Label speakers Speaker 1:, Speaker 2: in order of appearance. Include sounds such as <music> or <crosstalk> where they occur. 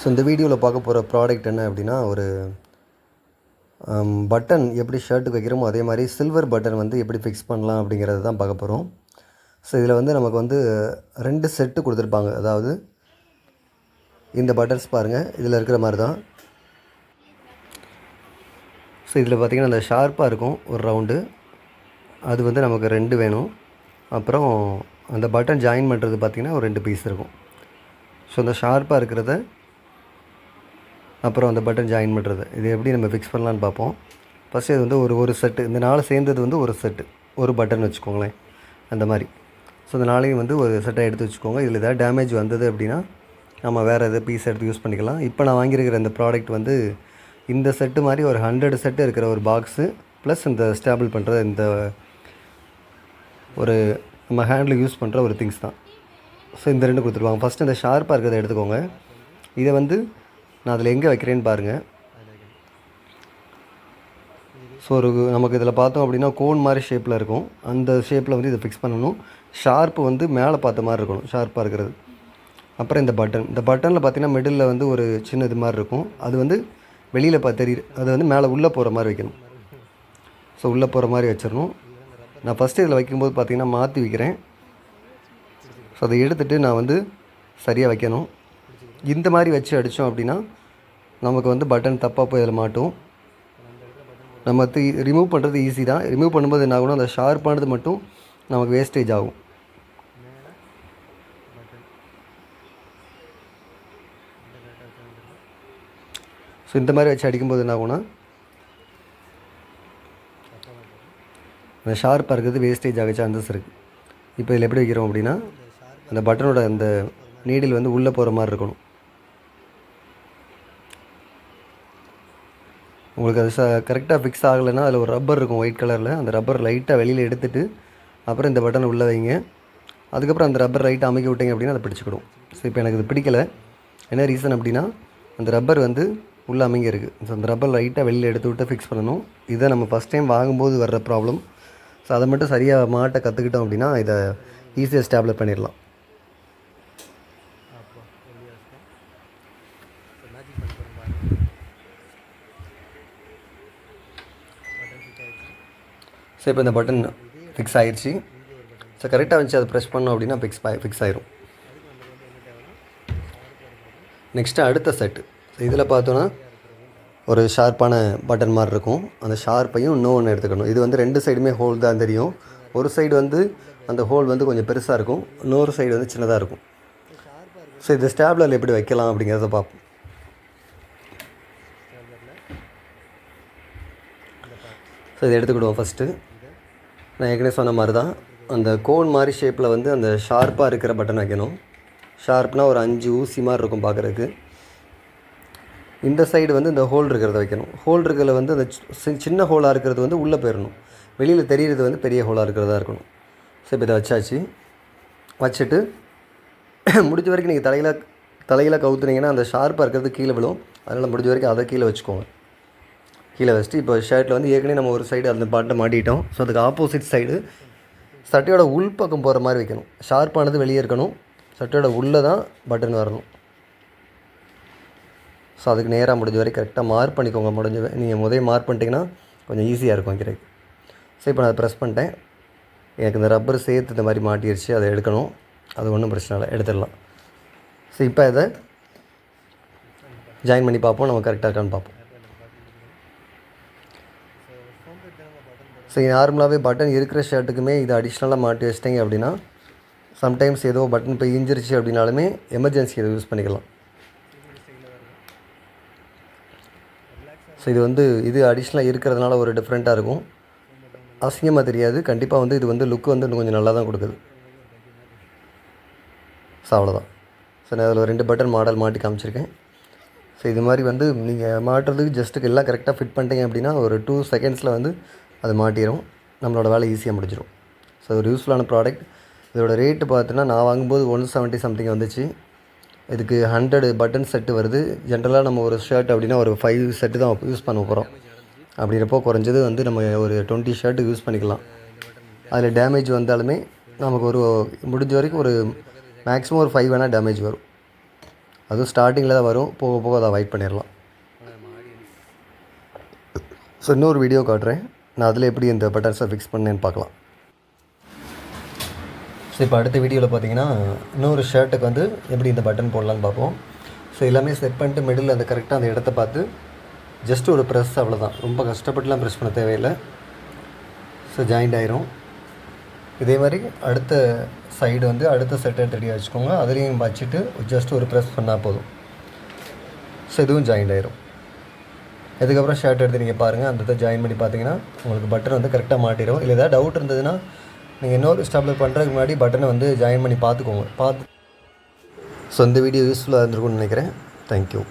Speaker 1: So இந்த வீடியோவில் பார்க்க போகிற ப்ராடக்ட் என்ன அப்படின்னா ஒரு um, பட்டன் எப்படி ஷர்ட்டுக்கு வைக்கிறோமோ அதே மாதிரி சில்வர் பட்டன் வந்து எப்படி ஃபிக்ஸ் பண்ணலாம் அப்படிங்கிறது தான் பார்க்க போகிறோம் ஸோ இதில் வந்து நமக்கு வந்து ரெண்டு செட்டு கொடுத்துருப்பாங்க. அதாவது இந்த பட்டன்ஸ் பாருங்கள் இதில் இருக்கிற மாதிரி தான். ஸோ இதில் பார்த்திங்கன்னா அந்த ஷார்ப்பாக இருக்கும் ஒரு ரவுண்டு அது வந்து நமக்கு ரெண்டு வேணும். அப்புறம் அந்த பட்டன் ஜாயின் பண்ணுறது பார்த்திங்கன்னா ஒரு ரெண்டு பீஸ் இருக்கும். ஸோ அந்த ஷார்ப்பாக இருக்கிறத அப்புறம் அந்த பட்டன் ஜாயின் பண்ணுறது இது எப்படி நம்ம ஃபிக்ஸ் பண்ணலான்னு பார்ப்போம். ஃபஸ்ட்டு இது வந்து ஒரு ஒரு செட்டு இந்த நாலு சேர்ந்தது வந்து ஒரு செட்டு ஒரு பட்டன் வச்சுக்கோங்களேன். அந்த மாதிரி. ஸோ இந்த நாளையும் வந்து ஒரு செட்டை எடுத்து வச்சுக்கோங்க. இதில் ஏதாவது டேமேஜ் வந்தது அப்படின்னா நம்ம வேறு எதாவது பீஸ் எடுத்து யூஸ் பண்ணிக்கலாம். இப்போ நான் வாங்கியிருக்கிற இந்த ப்ராடக்ட் வந்து இந்த செட்டு மாதிரி ஒரு ஹண்ட்ரட் செட்டு இருக்கிற ஒரு பாக்ஸு ப்ளஸ் இந்த ஸ்டேபிள் பண்ணுற இந்த ஒரு நம்ம ஹேண்டில் யூஸ் பண்ணுற ஒரு திங்ஸ் தான். ஸோ இந்த ரெண்டு கொடுத்துருவாங்க. ஃபஸ்ட்டு இந்த ஷார்ப்பாக இருக்கிறத எடுத்துக்கோங்க. இதை வந்து நான் அதில் எங்கே வைக்கிறேன்னு பாருங்கள் ஸோ ஒரு நமக்கு இதில் பார்த்தோம் அப்படின்னா கோன் மாதிரி ஷேப்பில் இருக்கும். அந்த ஷேப்பில் வந்து இதை ஃபிக்ஸ் பண்ணணும். ஷார்ப்பு வந்து மேலே பார்த்த மாதிரி இருக்கணும் ஷார்ப்பாக இருக்கிறது. அப்புறம் இந்த பட்டன் இந்த பட்டனில் பார்த்தீங்கன்னா மிடில் வந்து ஒரு சின்ன இது மாதிரி இருக்கும். அது வந்து வெளியில் பார்த்து தெரியுது அது வந்து மேலே உள்ளே போகிற மாதிரி வைக்கணும். ஸோ உள்ளே போகிற மாதிரி வச்சிடணும். நான் ஃபஸ்ட்டு இதில் வைக்கும்போது பார்த்திங்கன்னா மாற்றி வைக்கிறேன். ஸோ அதை எடுத்துகிட்டு நான் வந்து சரியாக வைக்கணும். இந்த மாதிரி வச்சு அடித்தோம் அப்படின்னா நமக்கு வந்து பட்டன் தப்பாக போய் அதில் மாட்டும். நம்ம ரிமூவ் பண்ணுறது ஈஸி தான். ரிமூவ் பண்ணும்போது என்ன ஆகணும் அந்த ஷார்ப்பானது மட்டும் நமக்கு வேஸ்டேஜ் ஆகும். ஸோ இந்த மாதிரி வச்சு அடிக்கும்போது என்ன ஆகும்னா அந்த ஷார்ப்பாக இருக்கிறது வேஸ்டேஜ் ஆக சான்சஸ் இருக்குது இப்போ இதில் எப்படி வைக்கிறோம் அப்படின்னா அந்த பட்டனோட அந்த நீடில் வந்து உள்ளே போகிற மாதிரி இருக்கணும். உங்களுக்கு அது ச கரெக்டாக ஃபிக்ஸ் ஆகலைன்னா அதில் ஒரு ரப்பர் இருக்கும் ஒயிட் கலரில் அந்த ரப்பர் லைட்டாக வெளியில் எடுத்துகிட்டு அப்புறம் இந்த பட்டனை உள்ளே வைங்க. அதுக்கப்புறம் அந்த ரப்பர் லைட்டாக அமைக்க விட்டீங்க அப்படின்னா அதை பிடிச்சிக்கிடும். ஸோ இப்போ எனக்கு இது பிடிக்கலை. என்ன ரீசன் அப்படின்னா அந்த ரப்பர் வந்து உள்ளே அமைங்க இருக்குது ஸோ அந்த ரப்பர் லைட்டாக வெளியில் எடுத்து விட்டு ஃபிக்ஸ் பண்ணணும். இதை நம்ம ஃபஸ்ட் டைம் வாங்கும்போது வர்ற ப்ராப்ளம் ஸோ அதை மட்டும் சரியாக மாட்ட கற்றுக்கிட்டோம் அப்படின்னா இதை ஈஸியாக ஸ்டாப்லெட் பண்ணிடலாம். ஸோ இப்போ இந்த பட்டன் ஃபிக்ஸ் ஆகிடுச்சி ஸோ கரெக்டாக வச்சு அதை ப்ரெஸ் பண்ணோம் அப்படின்னா ஃபிக்ஸ் ஃபிக்ஸ் ஆயிரும். நெக்ஸ்ட்டு அடுத்த செட்டு ஸோ இதில் பார்த்தோன்னா ஒரு ஷார்ப்பான பட்டன் மாதிரி இருக்கும். அந்த ஷார்ப்பையும் இன்னும் ஒன்று எடுத்துக்கணும். இது வந்து ரெண்டு சைடுமே ஹோல் தான் தெரியும். ஒரு சைடு வந்து அந்த ஹோல் வந்து கொஞ்சம் பெருசாக இருக்கும். இன்னொரு சைடு வந்து சின்னதாக இருக்கும். ஸோ இது ஸ்டாப்லரில் எப்படி வைக்கலாம் அப்படிங்கிறத பார்ப்போம் ஸோ இதை எடுத்துக்கிடுவோம் ஃபஸ்ட்டு நான் ஏற்கனவே சொன்ன மாதிரி தான் அந்த கோன் மாதிரி ஷேப்பில் வந்து அந்த ஷார்ப்பாக இருக்கிற பட்டன் வைக்கணும். ஷார்ப்னால் ஒரு அஞ்சு ஊசி மாதிரி இருக்கும் பார்க்குறதுக்கு. இந்த சைடு வந்து இந்த ஹோல் இருக்கிறத வைக்கணும். ஹோல் இருக்கிறதுல வந்து அந்த சின்ன ஹோலாக இருக்கிறது வந்து உள்ளே போயிடணும். வெளியில் தெரிகிறது வந்து பெரிய ஹோலாக இருக்கிறதா இருக்கணும். ஸோ இப்போ இதை வச்சாச்சு. வச்சுட்டு <clears throat> முடிஞ்ச வரைக்கும் நீங்கள் தலையில் தலையில் கவுத்துனீங்கன்னா அந்த ஷார்ப்பாக இருக்கிறது கீழே விழும். அதனால் முடிஞ்ச வரைக்கும் அதை கீழே வச்சுக்கோங்க. கீழே வச்சுட்டு இப்போ ஷர்ட்டில் வந்து ஏற்கனவே நம்ம ஒரு சைடு அந்த பாட்டை மாட்டிட்டோம். ஸோ அதுக்கு ஆப்போசிட் சைடு சட்டையோட உள் பக்கம் போகிற மாதிரி வைக்கணும். ஷார்ப்பானது வெளியே இருக்கணும். சட்டையோட உள்ளே தான் பட்டன் வரணும். ஸோ அதுக்கு நேராக முடிஞ்ச வரைக்கும் கரெக்டாக மார்க் பண்ணிக்கோங்க. முடிஞ்ச நீங்கள் முதல் மார்க் பண்ணிட்டீங்கன்னா கொஞ்சம் ஈஸியாக இருக்கும் வைக்கிறதுக்கு. ஸோ இப்போ நான் ப்ரெஸ் பண்ணிட்டேன். எனக்கு இந்த ரப்பர் சேர்த்து இந்த மாதிரி மாட்டிடுச்சு அதை எடுக்கணும். அது ஒன்றும் பிரச்சனை இல்லை. எடுத்துடலாம். ஸோ இப்போ இதை ஜாயின் பண்ணி பார்ப்போம். நம்ம கரெக்டாக இருக்கான்னு பார்ப்போம். ஸோ நார்மலாகவே பட்டன் இருக்கிற ஷர்ட்டுக்குமே இது அடிஷ்னலாக மாட்டி வச்சிட்டிங்க அப்படின்னா சம்டைம்ஸ் ஏதோ பட்டன் இப்போ இஞ்சிருச்சு அப்படின்னாலுமே எமர்ஜென்சி இதை யூஸ் பண்ணிக்கலாம். ஸோ இது வந்து இது அடிஷ்னலாக இருக்கிறதுனால ஒரு டிஃப்ரெண்ட்டாக இருக்கும். அசிங்கமாக தெரியாது. கண்டிப்பாக வந்து இது வந்து லுக் வந்து இன்னும் கொஞ்சம் நல்லா தான் கொடுக்குது. ஸோ அவ்வளோதான் ஸோ நான் அதில் ரெண்டு பட்டன் மாடல் மாட்டி காமிச்சிருக்கேன். ஸோ இது மாதிரி வந்து நீங்கள் மாட்டுறதுக்கு ஜஸ்ட்டுக்கு எல்லாம் கரெக்டாக ஃபிட் பண்ணிட்டீங்க அப்படின்னா ஒரு டூ செகண்ட்ஸில் வந்து அது மாட்டிடும் நம்மளோட வேலை ஈஸியாக முடிஞ்சிடும் ஸோ ஒரு யூஸ்ஃபுல்லான ப்ராடக்ட் இதோட ரேட்டு பார்த்தீங்கன்னா நான் வாங்கும்போது ஒன் செவன்ட்டி சம்திங் வந்துச்சு. இதுக்கு ஹண்ட்ரடு பட்டன் செட்டு வருது. ஜென்ரலாக நம்ம ஒரு ஷர்ட் அப்படின்னா ஒரு ஃபைவ் செட்டு தான் யூஸ் பண்ண போகிறோம் அப்படின்றப்போ குறைஞ்சது வந்து நம்ம ஒரு டுவெண்ட்டி ஷர்ட்டு யூஸ் பண்ணிக்கலாம். அதில் டேமேஜ் வந்தாலுமே நமக்கு ஒரு முடிஞ்ச வரைக்கும் ஒரு மேக்ஸிமம் ஒரு ஃபைவ் வேணால் டேமேஜ் வரும். அதுவும் ஸ்டார்டிங்கில் தான் வரும். போக போக அதை அவாய்ட் பண்ணிடலாம். ஸோ இன்னொரு வீடியோ காட்டுறேன். நான் அதில் எப்படி இந்த பட்டன்ஸை ஃபிக்ஸ் பண்ணேன்னு பார்க்கலாம். ஸோ இப்போ அடுத்த வீடியோவில் பார்த்தீங்கன்னா இன்னொரு ஷர்ட்டுக்கு வந்து எப்படி இந்த பட்டன் போடலான்னு பார்ப்போம். ஸோ எல்லாமே செட் பண்ணிட்டு மிடில் அந்த கரெக்டாக அந்த இடத்த பார்த்து ஜஸ்ட் ஒரு ப்ரெஸ் அவ்வளோதான் ரொம்ப கஷ்டப்பட்டுலாம் ப்ரெஸ் பண்ண தேவையில்லை. ஸோ ஜாயிண்ட் ஆயிரும். இதே மாதிரி அடுத்த சைடு வந்து அடுத்த செட்டை ரெடியாக வச்சுக்கோங்க. அதுலேயும் வச்சுட்டு ஜஸ்ட் ஒரு ப்ரெஸ் பண்ணால் போதும். ஸோ இதுவும் ஜாயிண்ட் ஆயிரும். இதுக்கப்புறம் ஷர்ட் எடுத்து நீங்கள் பாருங்கள் அந்த இதை ஜாயின் பண்ணி பார்த்தீங்கன்னா உங்களுக்கு பட்டன் வந்து கரெக்டாக மாட்டிடும். இல்லை ஏதாவது டவுட் இருந்ததுன்னா நீங்கள் இன்னொரு ஸ்டாப்லர் பண்ணுறதுக்கு முன்னாடி பட்டனை வந்து ஜாயின் பண்ணி பார்த்துக்கோங்க. பார்த்து ஸோ இந்த வீடியோ யூஸ்ஃபுல்லாக இருந்திருக்கும்னு நினைக்கிறேன். தேங்க்யூ